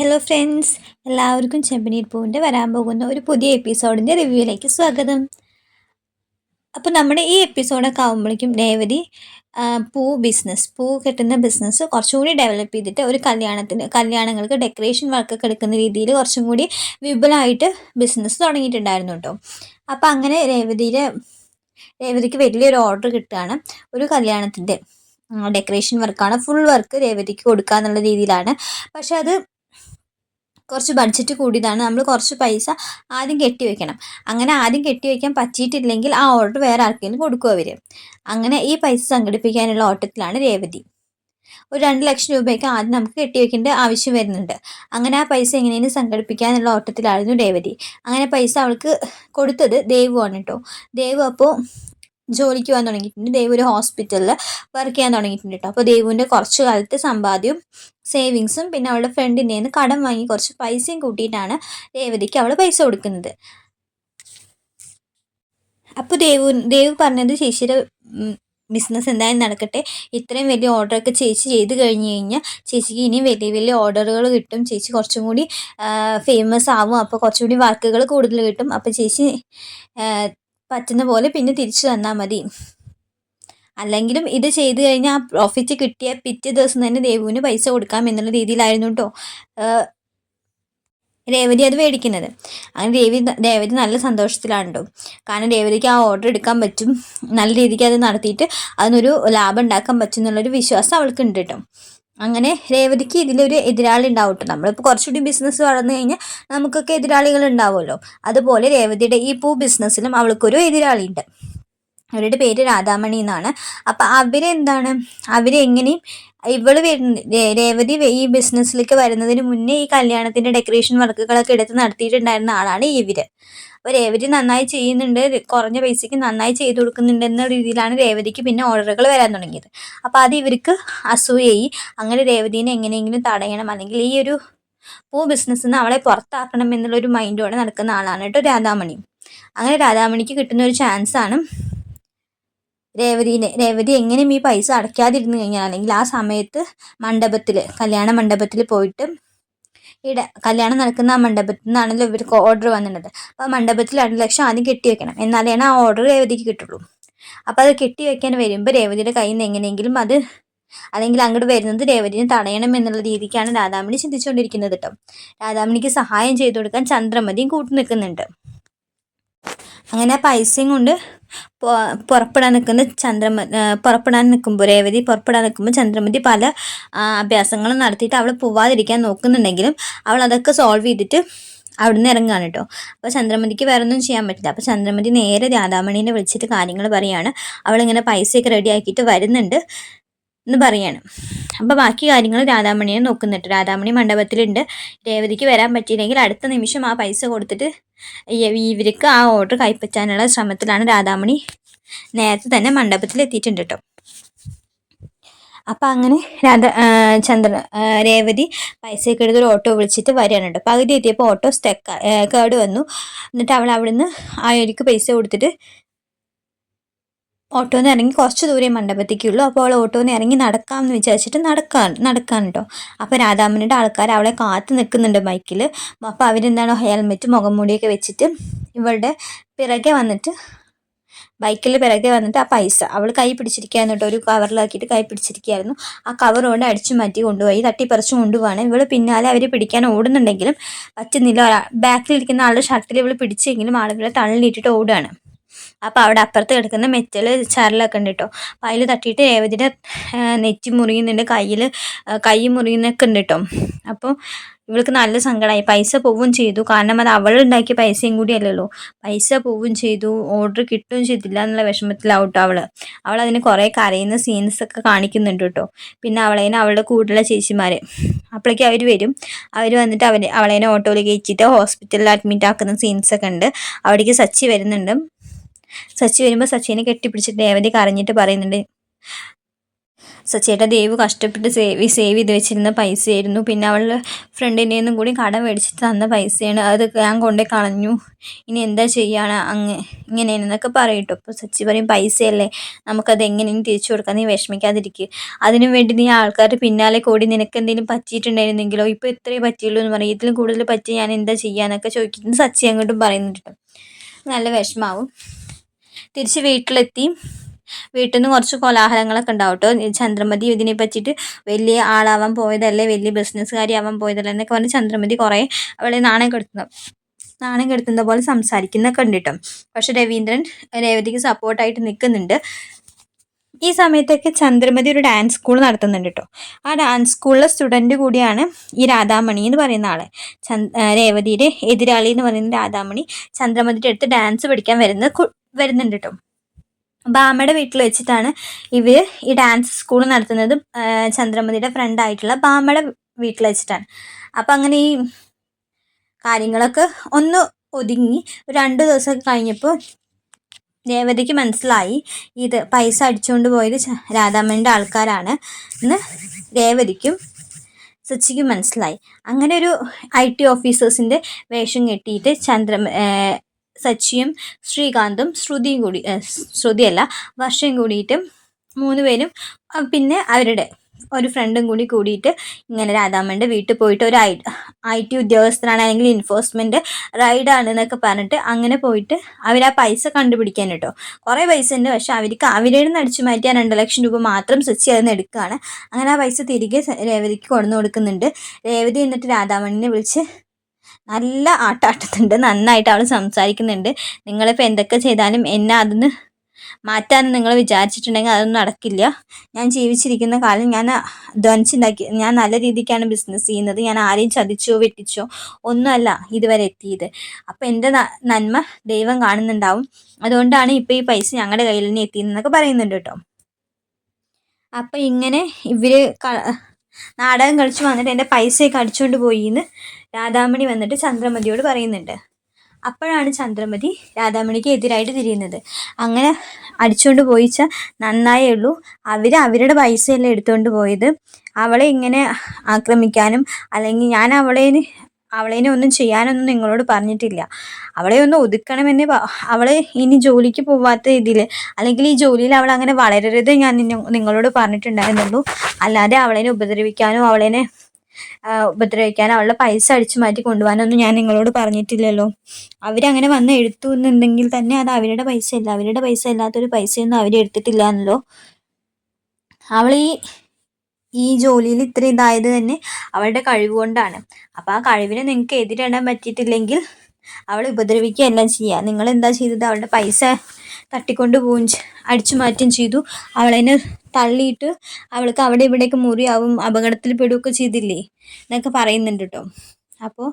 Hello friends എല്ലാവർക്കും ചെമ്പനീർ പൂവിന്റെ വരാൻ പോകുന്ന ഒരു പുതിയ എപ്പിസോഡിന്റെ റിവ്യൂയിലേക്ക് സ്വാഗതം. അപ്പോൾ നമ്മുടെ ഈ എപ്പിസോഡൊക്കെ ആകുമ്പോഴേക്കും രേവതി പൂ ബിസിനസ് പൂ കെട്ടുന്ന ബിസിനസ് കുറച്ചും കൂടി ഡെവലപ്പ് ചെയ്തിട്ട് ഒരു കല്യാണത്തിന് കല്യാണങ്ങൾക്ക് ഡെക്കറേഷൻ വർക്കൊക്കെ എടുക്കുന്ന രീതിയിൽ കുറച്ചും കൂടി വിപുലമായിട്ട് ബിസിനസ് തുടങ്ങിയിട്ടുണ്ടായിരുന്നു കേട്ടോ. അപ്പോൾ അങ്ങനെ രേവതിയുടെ രേവതിക്ക് വലിയൊരു ഓർഡർ കിട്ടുകയാണ് ഒരു കല്യാണത്തിന്റെ. ഡെക്കറേഷൻ വർക്കാണ് ഫുൾ വർക്ക് രേവതിക്ക് കൊടുക്കുക എന്നുള്ള രീതിയിലാണ്. പക്ഷെ അത് കുറച്ച് ബഡ്ജറ്റ് കൂടിയതാണ്. നമ്മൾ കുറച്ച് പൈസ ആദ്യം കെട്ടി വെക്കണം. അങ്ങനെ ആദ്യം കെട്ടി വെക്കാൻ പറ്റിയിട്ടില്ലെങ്കിൽ ആ ഓർഡർ വേറെ ആർക്കെങ്കിലും കൊടുക്കും അവർ അങ്ങനെ ഈ പൈസ സംഘടിപ്പിക്കാനുള്ള ഓട്ടത്തിലാണ് രേവതി. ഒരു രണ്ട് ലക്ഷം രൂപയൊക്കെ ആദ്യം നമുക്ക് കെട്ടി വെക്കേണ്ട ആവശ്യം വരുന്നുണ്ട്. അങ്ങനെ ആ പൈസ എങ്ങനെയും സംഘടിപ്പിക്കാനുള്ള ഓട്ടത്തിലായിരുന്നു രേവതി. അങ്ങനെ പൈസ അവൾക്ക് കൊടുത്തത് ദേവുവാണ് കേട്ടോ. ദേവു അപ്പോൾ ജോലിക്ക് പോകാൻ തുടങ്ങിയിട്ടുണ്ട്. ദേവു ഒരു ഹോസ്പിറ്റലിൽ വർക്ക് ചെയ്യാൻ തുടങ്ങിയിട്ടുണ്ട് കേട്ടോ അപ്പോൾ ദേവുവിന്റെ കുറച്ച് കാലത്തെ സമ്പാദ്യവും സേവിങ്സും പിന്നെ അവളുടെ ഫ്രണ്ടിന്റെ നിന്ന് കടം വാങ്ങി കുറച്ച് പൈസയും കൂട്ടിയിട്ടാണ് രേവതിക്ക് അവൾ പൈസ കൊടുക്കുന്നത്. അപ്പോൾ ദേവു ദേവ് പറഞ്ഞത് ചേച്ചിയുടെ ബിസിനസ് എന്തായാലും നടക്കട്ടെ. ഇത്രയും വലിയ ഓർഡറൊക്കെ ചേച്ചി ചെയ്ത് കഴിഞ്ഞ് കഴിഞ്ഞാൽ ചേച്ചിക്ക് ഇനി വലിയ വലിയ ഓർഡറുകൾ കിട്ടും. ചേച്ചി കുറച്ചും കൂടി ഫേമസ് ആവും. അപ്പോൾ കുറച്ചും കൂടി വർക്കുകൾ കൂടുതൽ കിട്ടും. അപ്പോൾ ചേച്ചി പറ്റുന്ന പോലെ പിന്നെ തിരിച്ചു തന്നാൽ മതി. അല്ലെങ്കിലും ഇത് ചെയ്തു കഴിഞ്ഞാൽ ആ പ്രോഫിറ്റ് കിട്ടിയ പിറ്റേ ദിവസം തന്നെ ദേവുവിന് പൈസ കൊടുക്കാം എന്നുള്ള രീതിയിലായിരുന്നു കേട്ടോ രേവതി അത് മേടിക്കുന്നത്. അങ്ങനെ രേവതി രേവതി നല്ല സന്തോഷത്തിലാണ് കാരണം രേവതിക്ക് ആ ഓർഡർ എടുക്കാൻ പറ്റും. നല്ല രീതിക്ക് അത് നടത്തിയിട്ട് അതിനൊരു ലാഭം ഉണ്ടാക്കാൻ പറ്റും എന്നുള്ളൊരു വിശ്വാസം അവൾക്ക് ഉണ്ട് കേട്ടോ അങ്ങനെ രേവതിക്ക് ഇതിലൊരു എതിരാളി ഉണ്ടാവും കേട്ടോ നമ്മളിപ്പോൾ കുറച്ചുകൂടി ബിസിനസ് വളർന്നു കഴിഞ്ഞാൽ നമുക്കൊക്കെ എതിരാളികൾ ഉണ്ടാവുമല്ലോ. അതുപോലെ രേവതിയുടെ ഈ പൂ ബിസിനസ്സിലും അവൾക്കൊരു എതിരാളി ഉണ്ട് അവരുടെ പേര് രാധാമണി എന്നാണ്. അപ്പം അവരെന്താണ്? അവരെങ്ങനെയും ഇവൾ രേവതി ഈ ബിസിനസ്സിലേക്ക് വരുന്നതിന് മുന്നേ ഈ കല്യാണത്തിന്റെ ഡെക്കറേഷൻ വർക്കുകളൊക്കെ എടുത്ത് നടത്തിയിട്ടുണ്ടായിരുന്ന ആളാണ് ഇവർ. അപ്പോൾ രേവതി നന്നായി ചെയ്യുന്നുണ്ട് കുറഞ്ഞ പൈസയ്ക്ക് നന്നായി ചെയ്തു കൊടുക്കുന്നുണ്ട് എന്ന രീതിയിലാണ് രേവതിക്ക് പിന്നെ ഓർഡറുകൾ വരാൻ തുടങ്ങിയത്. അപ്പോൾ അത് ഇവർക്ക് അസൂയായി അങ്ങനെ രേവതിനെ എങ്ങനെയെങ്കിലും തടയണം അല്ലെങ്കിൽ ഈ ഒരു പൂ ബിസിനസ്സിൽ നിന്ന് അവളെ പുറത്താക്കണം എന്നുള്ളൊരു മൈൻഡോടെ നടക്കുന്ന ആളാണ് കേട്ടോ രാധാമണി. അങ്ങനെ രാധാമണിക്ക് കിട്ടുന്ന ഒരു ചാൻസാണ് രേവതിനെ രേവതി എങ്ങനെയും ഈ പൈസ അടയ്ക്കാതിരുന്നു കഴിഞ്ഞാൽ അല്ലെങ്കിൽ ആ സമയത്ത് മണ്ഡപത്തിൽ കല്യാണ മണ്ഡപത്തിൽ പോയിട്ട് ഇട കല്യാണം നടക്കുന്ന ആ മണ്ഡപത്തിൽ നിന്നാണല്ലോ ഇവർക്ക് ഓർഡർ വന്നിട്ടുണ്ട് അപ്പോൾ ആ മണ്ഡപത്തിൽ രണ്ട് ലക്ഷം ആദ്യം കെട്ടി വെക്കണം. എന്നാലാണ് ആ ഓർഡർ രേവതിക്ക് കിട്ടുള്ളൂ. അപ്പോൾ അത് കെട്ടി വെക്കാൻ വരുമ്പോൾ രേവതിയുടെ കയ്യിൽ നിന്ന് എങ്ങനെയെങ്കിലും അത് അല്ലെങ്കിൽ അങ്ങോട്ട് വരുന്നത് രേവതിനെ തടയണം എന്നുള്ള രീതിക്കാണ് രാധാമണി ചിന്തിച്ചുകൊണ്ടിരിക്കുന്നത് കേട്ടോ. രാധാമണിക്ക് സഹായം ചെയ്തു കൊടുക്കാൻ ചന്ദ്രമതിയും കൂട്ടു നിൽക്കുന്നുണ്ട്. അങ്ങനെ പൈസയും കൊണ്ട് പുറപ്പെടാൻ നിൽക്കുന്ന ചന്ദ്രമ പുറപ്പെടാൻ നിൽക്കുമ്പോൾ രേവതി പുറപ്പെടാൻ നിൽക്കുമ്പോൾ ചന്ദ്രമതി പല അഭ്യാസങ്ങളും നടത്തിയിട്ട് അവൾ പോവാതിരിക്കാൻ നോക്കുന്നുണ്ടെങ്കിലും അവൾ അതൊക്കെ സോൾവ് ചെയ്തിട്ട് അവിടുന്ന് ഇറങ്ങുകയാണ് കേട്ടോ. അപ്പോൾ ചന്ദ്രമതിക്ക് വേറെ ഒന്നും ചെയ്യാൻ പറ്റില്ല. അപ്പോൾ ചന്ദ്രമതി നേരെ രാധാമണീനെ വിളിച്ചിട്ട് കാര്യങ്ങൾ പറയാണ്. അവളിങ്ങനെ പൈസയൊക്കെ റെഡി ആക്കിയിട്ട് വരുന്നുണ്ട്. എന്ന് പറയാണ്. അപ്പോൾ ബാക്കി കാര്യങ്ങൾ രാധാമണിയെ നോക്കുന്നുണ്ട്. രാധാമണി മണ്ഡപത്തിലുണ്ട്. രേവതിക്ക് വരാൻ പറ്റിയില്ലെങ്കിൽ അടുത്ത നിമിഷം ആ പൈസ കൊടുത്തിട്ട് ഇവർക്ക് ആ ഓർഡർ കൈപ്പറ്റാനുള്ള ശ്രമത്തിലാണ് രാധാമണി നേരത്തെ തന്നെ മണ്ഡപത്തിൽ എത്തിയിട്ടുണ്ട് കേട്ടോ അപ്പം അങ്ങനെ രാധ ചന്ദ്ര രേവതി പൈസയൊക്കെ എടുത്തൊരു ഓട്ടോ വിളിച്ചിട്ട് വരികയാണ് കേട്ടോ പകുതി എത്തിയപ്പോൾ ഓട്ടോ സ്റ്റക്ക് കേട് വന്നു. എന്നിട്ട് അവൾ അവിടുന്ന് ആയിരക്ക് പൈസ കൊടുത്തിട്ട് ഓട്ടോന്ന് ഇറങ്ങി കുറച്ച് ദൂരെ മണ്ഡപത്തേക്കുള്ളൂ. അപ്പോൾ അവൾ ഓട്ടോന്ന് ഇറങ്ങി നടക്കാമെന്ന് വിചാരിച്ചിട്ട് നടക്കാൻ നടക്കാൻ കേട്ടോ അപ്പോൾ രാധാമണിയുടെ ആൾക്കാർ അവളെ കാത്തു നിൽക്കുന്നുണ്ട് ബൈക്കിൽ അപ്പോൾ അവരെന്താണോ ഹെൽമെറ്റ് മുഖം മൂടിയൊക്കെ വെച്ചിട്ട് ഇവളുടെ പിറകെ വന്നിട്ട് ബൈക്കിൽ പിറകെ വന്നിട്ട് ആ പൈസ അവൾ കൈ പിടിച്ചിരിക്കുകയായിരുന്നു കേട്ടോ ഒരു കവറിലാക്കിയിട്ട് കൈ പിടിച്ചിരിക്കുകയായിരുന്നു. ആ കവർ അടിച്ചു മാറ്റി കൊണ്ടുപോയി തട്ടിപ്പറിച്ച് കൊണ്ടുപോവാണ്. ഇവൾ പിന്നാലെ അവർ പിടിക്കാൻ ഓടുന്നുണ്ടെങ്കിലും പറ്റുന്നില്ല. ബാക്കിലിരിക്കുന്ന ആളുടെ ഷർട്ടിൽ ഇവൾ പിടിച്ചെങ്കിലും ആളുകളെ തള്ളിയിട്ടിട്ട് ഓടുകയാണ്. അപ്പോൾ അവിടെ അപ്പുറത്ത് കിടക്കുന്ന മെറ്റൽ ചരലൊക്കെ ഉണ്ട് കേട്ടോ. അപ്പോൾ അതിൽ തട്ടിയിട്ട് രേവതിയുടെ നെറ്റി മുറിയുന്നുണ്ട്. കയ്യിൽ കൈ മുറിയുന്നൊക്കെ ഉണ്ട് കേട്ടോ. അപ്പോൾ ഇവൾക്ക് നല്ല സങ്കടമായി പൈസ പോവുകയും ചെയ്തു. കാരണം അത് അവൾ ഉണ്ടാക്കിയ പൈസയും കൂടി അല്ലല്ലോ. പൈസ പോവുകയും ചെയ്തു. ഓർഡർ കിട്ടുകയും ചെയ്തില്ല എന്നുള്ള വിഷമത്തിലാവട്ടോ അവൾ അവൾ അതിന് കുറേ കരയുന്ന സീൻസ് ഒക്കെ കാണിക്കുന്നുണ്ട് കേട്ടോ. പിന്നെ അവളേനെ അവളുടെ കൂടെയുള്ള ചേച്ചിമാർ അപ്പോഴേക്കും അവർ വരും. അവർ വന്നിട്ട് അവർ അവളേനെ ഓട്ടോയിൽ കയറ്റിയിട്ട് ഹോസ്പിറ്റലിൽ അഡ്മിറ്റ് ആക്കുന്ന സീൻസ് ഒക്കെ ഉണ്ട്. അവിടേക്ക് സച്ചി വരുന്നുണ്ട്. സച്ചി വരുമ്പോൾ സച്ചിനെ കെട്ടിപ്പിടിച്ച് ദേവതി കരഞ്ഞിട്ട് പറയുന്നുണ്ട് സച്ചിയേട്ട ദേവ് കഷ്ടപ്പെട്ട് സേവ് സേവ് ചെയ്ത് വെച്ചിരുന്ന പൈസയായിരുന്നു. പിന്നെ അവളുടെ ഫ്രണ്ടിന്റെ നിന്നും കൂടി കടം മേടിച്ചിട്ട് തന്ന പൈസയാണ്. അത് ഞാൻ കൊണ്ടേ കളഞ്ഞു. ഇനി എന്താ ചെയ്യാണ് അങ്ങ് ഇങ്ങനെയെന്നൊക്കെ പറയട്ടു. അപ്പോൾ സച്ചി പറയും പൈസയല്ലേ. നമുക്കത് എങ്ങനെയും തിരിച്ചു കൊടുക്കാം നീ വിഷമിക്കാതിരിക്കുക അതിനു വേണ്ടി നീ ആൾക്കാരുടെ പിന്നാലെ കൂടി നിനക്ക് എന്തെങ്കിലും പറ്റിയിട്ടുണ്ടായിരുന്നെങ്കിലോ? ഇപ്പോൾ ഇത്രയേ പറ്റിയുള്ളൂ എന്ന് പറയും. ഇതിലും കൂടുതൽ പറ്റി ഞാൻ എന്താ ചെയ്യാന്നൊക്കെ ചോദിക്കുന്നത് സച്ചി അങ്ങോട്ടും പറയുന്നുണ്ട് നല്ല വിഷമാവും. തിരിച്ച് വീട്ടിലെത്തി. വീട്ടിൽ നിന്ന് കുറച്ച് കോലാഹലങ്ങളൊക്കെ ഉണ്ടാവും കേട്ടോ ചന്ദ്രമതി ഇതിനെ പറ്റിയിട്ട് വലിയ ആളാവാൻ പോയതല്ലേ വലിയ ബിസിനസ്സുകാരി ആവാൻ പോയതല്ലേ എന്നൊക്കെ പറഞ്ഞ് ചന്ദ്രമതി കുറേ അവളെ നാണയം കെടുത്തുന്നു. നാണയം കെടുത്തുന്ന പോലെ സംസാരിക്കുന്നൊക്കെ ഉണ്ട് കേട്ടോ. പക്ഷെ രവീന്ദ്രൻ രേവതിക്ക് സപ്പോർട്ടായിട്ട് നിൽക്കുന്നുണ്ട്. ഈ സമയത്തൊക്കെ ചന്ദ്രമതി ഒരു ഡാൻസ് സ്കൂൾ നടത്തുന്നുണ്ട് കേട്ടോ. ആ ഡാൻസ് സ്കൂളിലെ സ്റ്റുഡന്റ് കൂടിയാണ് ഈ രാധാമണി എന്ന് പറയുന്ന ആൾ. ചന്ദ് രേവതിയുടെ എതിരാളി എന്ന് പറയുന്ന രാധാമണി ചന്ദ്രമതിയുടെ അടുത്ത് ഡാൻസ് പഠിക്കാൻ വരുന്ന വരുന്നുണ്ട് കേട്ടോ ബാമയുടെ വീട്ടിൽ വെച്ചിട്ടാണ് ഇവർ ഈ ഡാൻസ് സ്കൂൾ നടത്തുന്നത്. ചന്ദ്രമതിയുടെ ഫ്രണ്ട് ആയിട്ടുള്ള ബാമയുടെ വീട്ടിൽ വെച്ചിട്ടാണ്. അപ്പം അങ്ങനെ ഈ കാര്യങ്ങളൊക്കെ ഒന്ന് ഒതുങ്ങി രണ്ട് ദിവസം കഴിഞ്ഞപ്പോൾ രേവതിക്ക് മനസ്സിലായി ഇത് പൈസ അടിച്ചുകൊണ്ട് പോയത് രാധാമണിന്റെ ആൾക്കാരാണ് എന്ന് രേവതിക്കും സച്ചിക്കും മനസ്സിലായി. അങ്ങനെ ഒരു ഐ ടി ഓഫീസേഴ്സിന്റെ വേഷം കെട്ടിയിട്ട് ചന്ദ്ര സച്ചിയും ശ്രീകാന്തും ശ്രുതിയും കൂടി ശ്രുതിയല്ല വർഷയും കൂടിയിട്ട് മൂന്ന് പേരും പിന്നെ അവരുടെ ഒരു ഫ്രണ്ടും കൂടി കൂടിയിട്ട് ഇങ്ങനെ രാധാമ്മന്റെ വീട്ടിൽ പോയിട്ട് ഒരു ഐ ഐ ടി ഉദ്യോഗസ്ഥനാണ് അല്ലെങ്കിൽ എൻഫോഴ്സ്മെന്റ് റൈഡാണ് എന്നൊക്കെ പറഞ്ഞിട്ട് അങ്ങനെ പോയിട്ട് അവർ ആ പൈസ കണ്ടുപിടിക്കാൻ കേട്ടോ. കുറേ പൈസ ഉണ്ട്. പക്ഷെ അവർക്ക് അവരുടെ നിന്ന് അടിച്ചു മാറ്റിയാൽ രണ്ട് ലക്ഷം രൂപ മാത്രം സച്ചി അതിൽ എടുക്കുകയാണ്. അങ്ങനെ ആ പൈസ തിരികെ രേവതിക്ക് കൊണ്ടു കൊടുക്കുന്നുണ്ട്. രേവതി എന്നിട്ട് രാധാമണിനെ വിളിച്ച് നല്ല ആട്ടാട്ടത്തുണ്ട്. നന്നായിട്ട് അവൾ സംസാരിക്കുന്നുണ്ട്. നിങ്ങളിപ്പോൾ എന്തൊക്കെ ചെയ്താലും എന്നെ അതിന് മാറ്റാൻ നിങ്ങൾ വിചാരിച്ചിട്ടുണ്ടെങ്കിൽ അതൊന്നും നടക്കില്ല. ഞാൻ ജീവിച്ചിരിക്കുന്ന കാലം ഞാൻ അധ്വാനിച്ചുണ്ടാക്കി ഞാൻ നല്ല രീതിക്കാണ് ബിസിനസ് ചെയ്യുന്നത്. ഞാൻ ആരെയും ചതിച്ചോ വെട്ടിച്ചോ ഒന്നുമല്ല ഇതുവരെ എത്തിയത്. അപ്പം എന്റെ നന്മ ദൈവം കാണുന്നുണ്ടാവും. അതുകൊണ്ടാണ് ഇപ്പോൾ ഈ പൈസ ഞങ്ങളുടെ കയ്യിൽ തന്നെ എത്തിയെന്നൊക്കെ പറയുന്നുണ്ട് കേട്ടോ. അപ്പം ഇങ്ങനെ ഇവർ നാടകം കളിച്ചു വന്നിട്ട് എന്റെ പൈസയൊക്കെ അടിച്ചുകൊണ്ട് പോയി എന്ന് രാധാമണി വന്നിട്ട് ചന്ദ്രമതിയോട് പറയുന്നുണ്ട്. അപ്പോഴാണ് ചന്ദ്രമതി രാധാമണിക്ക് എതിരായിട്ട് തിരിയുന്നത്. അങ്ങനെ അടിച്ചുകൊണ്ട് പോയിച്ച നന്നായേ ഉള്ളൂ. അവർ അവരുടെ പൈസയെല്ലാം എടുത്തുകൊണ്ട് പോയത്. അവളെ ഇങ്ങനെ ആക്രമിക്കാനും അല്ലെങ്കിൽ ഞാൻ അവളെ അവളേനെ ഒന്നും ചെയ്യാനൊന്നും നിങ്ങളോട് പറഞ്ഞിട്ടില്ല. അവളെ ഒന്ന് ഒതുക്കണമെന്ന് അവളെ ഇനി ജോലിക്ക് പോവാത്ത രീതിയിൽ അല്ലെങ്കിൽ ഈ ജോലിയിൽ അവൾ അങ്ങനെ വളരരുത് ഞാൻ നിങ്ങളോട് പറഞ്ഞിട്ടുണ്ടായിരുന്നുള്ളൂ. അല്ലാതെ അവളേനെ ഉപദ്രവിക്കാനോ അവളേനെ ഉപദ്രവിക്കാനോ അവളുടെ പൈസ അടിച്ചു മാറ്റി കൊണ്ടുപോകാനൊന്നും ഞാൻ നിങ്ങളോട് പറഞ്ഞിട്ടില്ലല്ലോ. അവരങ്ങനെ വന്ന് എടുത്തു എന്നുണ്ടെങ്കിൽ തന്നെ അത് അവരുടെ പൈസ അല്ല അവരുടെ പൈസ അല്ലാത്തൊരു പൈസയൊന്നും അവരെടുത്തിട്ടില്ല എന്നല്ലോ. അവൾ ഈ ഈ ജോലിയിൽ ഇത്ര ഇതായത് തന്നെ അവളുടെ കഴിവ് കൊണ്ടാണ് അപ്പോൾ ആ കഴിവിനെ നിങ്ങൾക്ക് എതിരിടാൻ പറ്റിയിട്ടില്ലെങ്കിൽ അവളെ ഉപദ്രവിക്കുകയെല്ലാം ചെയ്യുക നിങ്ങൾ എന്താ ചെയ്തത്? അവളുടെ പൈസ തട്ടിക്കൊണ്ട് പോവും അടിച്ചു മാറ്റുകയും ചെയ്തു. അവളതിനെ തള്ളിയിട്ട് അവൾക്ക് അവിടെ ഇവിടെയൊക്കെ മുറിയാവും അപകടത്തിൽ പെടുകയൊക്കെ ചെയ്തില്ലേ? എന്നൊക്കെ പറയുന്നുണ്ട് കേട്ടോ. അപ്പോൾ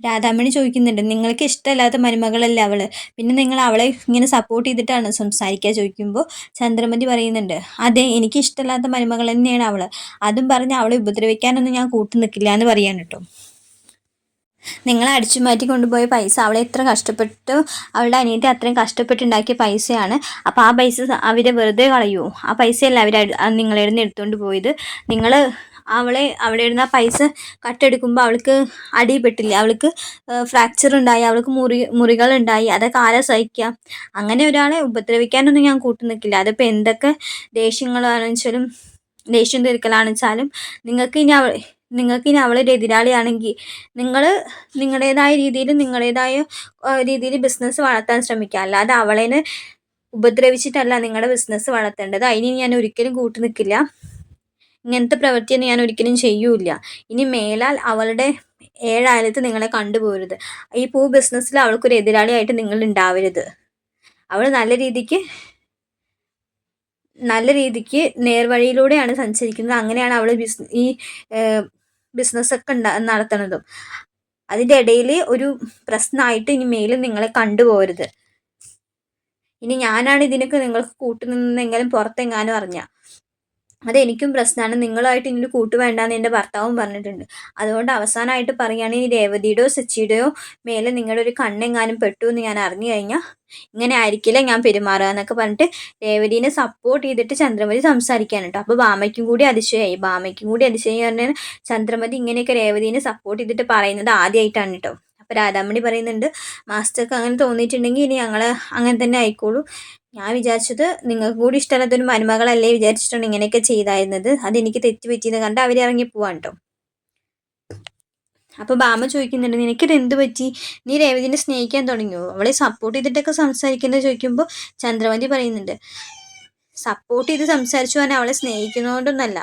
രാധാമണി ചോദിക്കുന്നുണ്ട് നിങ്ങൾക്ക് ഇഷ്ടമല്ലാത്ത മരുമകളല്ലേ അവൾ? പിന്നെ നിങ്ങൾ അവളെ ഇങ്ങനെ സപ്പോർട്ട് ചെയ്തിട്ടാണ് സംസാരിക്കുക ചോദിക്കുമ്പോൾ ചന്ദ്രമതി പറയുന്നുണ്ട് അതെ എനിക്ക് ഇഷ്ടമല്ലാത്ത മരുമകൾ തന്നെയാണ് അവൾ. അതും പറഞ്ഞ് അവളെ ഉപദ്രവിക്കാനൊന്നും ഞാൻ കൂട്ടു നിൽക്കില്ല എന്ന് പറയാൻ കേട്ടോ. നിങ്ങൾ അടിച്ചു മാറ്റി കൊണ്ടുപോയ പൈസ അവളെ ഇത്ര കഷ്ടപ്പെട്ട് അവളുടെ അനിയത്തെ അത്രയും കഷ്ടപ്പെട്ടുണ്ടാക്കിയ പൈസയാണ്. അപ്പോൾ ആ പൈസ അവരെ വെറുതെ കളയൂ ആ പൈസയല്ല അവർ നിങ്ങളെ എടുത്തുകൊണ്ട് പോയത്. നിങ്ങൾ അവളെ അവിടെ ഇരുന്ന പൈസ കട്ടെടുക്കുമ്പോൾ അവൾക്ക് അടിപ്പെട്ടില്ല അവൾക്ക് ഫ്രാക്ചർ ഉണ്ടായി അവൾക്ക് മുറി മുറികൾ ഉണ്ടായി അതൊക്കെ ആരാ സഹിക്കുക അങ്ങനെ ഒരാളെ ഉപദ്രവിക്കാനൊന്നും ഞാൻ കൂട്ടു നിൽക്കില്ല. അതിപ്പോൾ എന്തൊക്കെ ദേഷ്യങ്ങളാണെന്നുവെച്ചാലും ദേഷ്യം തീർക്കലാണെന്നുവെച്ചാലും നിങ്ങൾക്ക് ഇനി അവൾ നിങ്ങൾക്ക് ഇനി അവളൊരു എതിരാളിയാണെങ്കിൽ നിങ്ങൾ നിങ്ങളുടേതായ രീതിയിൽ നിങ്ങളുടേതായ രീതിയിൽ ബിസിനസ് വളർത്താൻ ശ്രമിക്കുക. അല്ലാതെ അവളേനെ ഉപദ്രവിച്ചിട്ടല്ല നിങ്ങളുടെ ബിസിനസ് വളർത്തേണ്ടത്. അതിന് ഞാൻ ഒരിക്കലും കൂട്ടു നിൽക്കില്ല. ഇങ്ങനത്തെ പ്രവൃത്തിയൊന്നും ഞാൻ ഒരിക്കലും ചെയ്യൂല ഇനി മേലാൽ അവളുടെ ഏഴായാലത്ത് നിങ്ങളെ കണ്ടുപോരുത്. ഈ പൂ ബിസിനസ്സിൽ അവൾക്കൊരു എതിരാളിയായിട്ട് നിങ്ങൾ ഉണ്ടാവരുത് അവൾ നല്ല രീതിക്ക് നല്ല രീതിക്ക് നേർവഴിയിലൂടെയാണ് സഞ്ചരിക്കുന്നത്. അങ്ങനെയാണ് അവൾ ബിസ് ഈ ബിസിനസ്സൊക്കെ ഉണ്ടാ നടത്തണതും. അതിന്റെ ഇടയിൽ ഒരു പ്രശ്നമായിട്ട് ഇനി മേലും നിങ്ങളെ കണ്ടുപോകരുത് ഇനി ഞാനാണ് ഇതിനൊക്കെ നിങ്ങൾക്ക് കൂട്ടുനിന്നെങ്കിലും പുറത്തെങ്ങാനും അറിഞ്ഞ. അത് എനിക്കും പ്രശ്നമാണ് നിങ്ങളായിട്ട് ഇനി കൂട്ട് വേണ്ടാന്ന് എന്റെ ഭർത്താവും പറഞ്ഞിട്ടുണ്ട്. അതുകൊണ്ട് അവസാനമായിട്ട് പറയുകയാണെങ്കിൽ രേവതിയുടെയോ സച്ചിയുടെയോ മേലെ നിങ്ങളുടെ ഒരു കണ്ണെങ്ങാനും പെട്ടു എന്ന് ഞാൻ അറിഞ്ഞു കഴിഞ്ഞാൽ ഇങ്ങനെ ആയിരിക്കില്ല ഞാൻ പെരുമാറുക എന്നൊക്കെ പറഞ്ഞിട്ട് രേവതിനെ സപ്പോർട്ട് ചെയ്തിട്ട് ചന്ദ്രമതി സംസാരിക്കാൻ കേട്ടോ. അപ്പോൾ ബാമയ്ക്കും കൂടി അതിശയമായി ബാമയ്ക്കും കൂടി അതിശയം പറഞ്ഞാൽ ചന്ദ്രമതി ഇങ്ങനെയൊക്കെ രേവതിനെ സപ്പോർട്ട് ചെയ്തിട്ട് പറയുന്നത് ആദ്യമായിട്ടാണ് കേട്ടോ. അപ്പോൾ രാധാമണി പറയുന്നുണ്ട് മാസ്റ്റർക്ക് അങ്ങനെ തോന്നിയിട്ടുണ്ടെങ്കിൽ ഇനി ഞങ്ങൾ അങ്ങനെ തന്നെ ആയിക്കോളൂ. ഞാൻ വിചാരിച്ചത് നിങ്ങൾക്ക് കൂടി ഇഷ്ടമല്ലാത്തൊരു മരുമകളല്ലേ വിചാരിച്ചിട്ടാണ് ഇങ്ങനെയൊക്കെ ചെയ്തായിരുന്നത്. അതെനിക്ക് തെറ്റ് പറ്റിയെന്ന് കണ്ട് അവരിറങ്ങി പോവാൻ കേട്ടോ. അപ്പോൾ ബാമ ചോദിക്കുന്നുണ്ട് നിനക്കിത് എന്ത് പറ്റി? നീ രേവതിനെ സ്നേഹിക്കാൻ തുടങ്ങിയോ? അവളെ സപ്പോർട്ട് ചെയ്തിട്ടൊക്കെ സംസാരിക്കുന്നത് ചോദിക്കുമ്പോൾ ചന്ദ്രമതി പറയുന്നുണ്ട് സപ്പോർട്ട് ചെയ്ത് സംസാരിച്ചു പറഞ്ഞാൽ അവളെ സ്നേഹിക്കുന്നതുകൊണ്ടൊന്നല്ല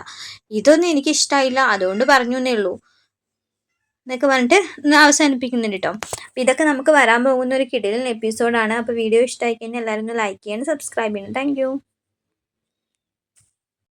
ഇതൊന്നും എനിക്ക് ഇഷ്ടമായില്ല അതുകൊണ്ട് പറഞ്ഞു എന്നേ ഉള്ളൂ. എന്നൊക്കെ പറഞ്ഞിട്ട് അവസാനിപ്പിക്കുന്നുണ്ട് കേട്ടോ അപ്പം ഇതൊക്കെ നമുക്ക് വരാൻ പോകുന്ന ഒരു കിടിലൻ എപ്പിസോഡാണ് അപ്പോൾ വീഡിയോ ഇഷ്ടമായി കഴിഞ്ഞാൽ എല്ലാവരും ഒന്ന് ലൈക്ക് ചെയ്യണം സബ്സ്ക്രൈബ് ചെയ്യണം. താങ്ക്